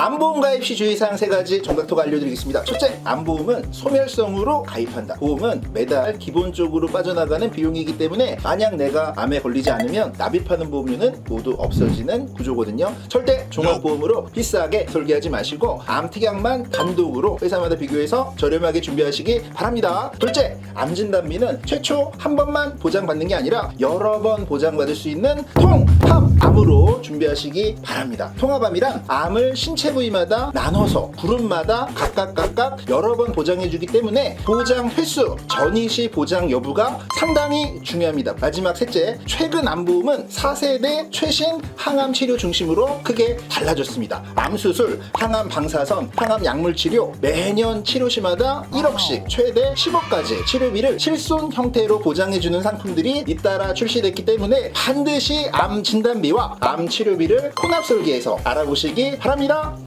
암보험 가입 시 주의사항 세 가지 정각토가 알려드리겠습니다. 첫째, 암보험은 소멸성으로 가입한다. 보험은 매달 기본적으로 빠져나가는 비용이기 때문에 만약 내가 암에 걸리지 않으면 납입하는 보험료는 모두 없어지는 구조거든요. 절대 종합보험으로 비싸게 설계하지 마시고 암특약만 단독으로 회사마다 비교해서 저렴하게 준비하시기 바랍니다. 둘째, 암진단비는 최초 한 번만 보장받는 게 아니라 여러 번 보장받을 수 있는 통합 암으로 준비하시기 바랍니다. 통합암이란 암을 신체 부위마다 나눠서 그룹마다 각각 각각 여러 번 보장해주기 때문에 보장 횟수, 전이시 보장 여부가 상당히 중요합니다. 마지막 셋째, 최근 암보험은 4세대 최신 항암 치료 중심으로 크게 달라졌습니다. 암 수술, 항암 방사선, 항암 약물 치료 매년 치료시마다 1억씩 최대 10억까지 치료비를 실손 형태로 보장해주는 상품들이 잇따라 출시됐기 때문에 반드시 암 진단비와 암 치료비를 혼합 설계해서 알아보시기 바랍니다.